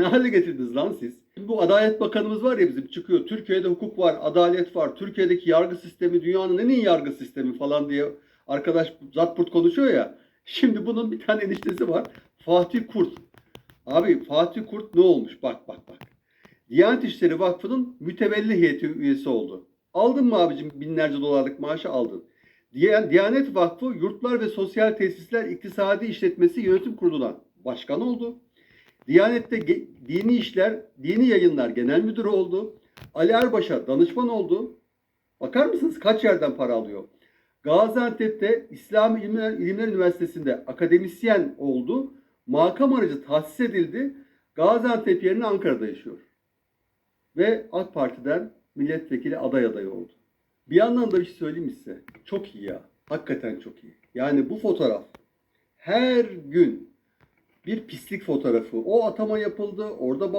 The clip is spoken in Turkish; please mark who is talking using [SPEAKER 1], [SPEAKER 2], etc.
[SPEAKER 1] ne hale getirdiniz lan siz? Bu Adalet Bakanımız var ya bizim çıkıyor. Türkiye'de hukuk var, adalet var. Türkiye'deki yargı sistemi dünyanın en iyi yargı sistemi falan diye arkadaş Zatpurt konuşuyor ya. Şimdi bunun bir tane eniştesi var. Fatih Kurt. Abi Fatih Kurt ne olmuş? Bak bak bak. Diyanet İşleri Vakfı'nın mütevelli heyeti üyesi oldu. Aldın mı abicim binlerce dolarlık maaşı aldın. Diyan- Diyanet Vakfı Yurtlar ve Sosyal Tesisler İktisadi İşletmesi Yönetim Kurulu'na başkan oldu. Diyanet'te dini işler, dini yayınlar genel müdürü oldu. Ali Erbaş'a danışman oldu. Bakar mısınız kaç yerden para alıyor? Gaziantep'te İslami İlimler, İlimler Üniversitesi'nde akademisyen oldu. Makam aracı tahsis edildi. Gaziantep yerine Ankara'da yaşıyor. Ve AK Parti'den milletvekili aday adayı oldu. Bir yandan da bir şey söyleyeyim mi size. Çok iyi ya. Hakikaten çok iyi. Yani bu fotoğraf her gün bir pislik fotoğrafı. O atama yapıldı. Orada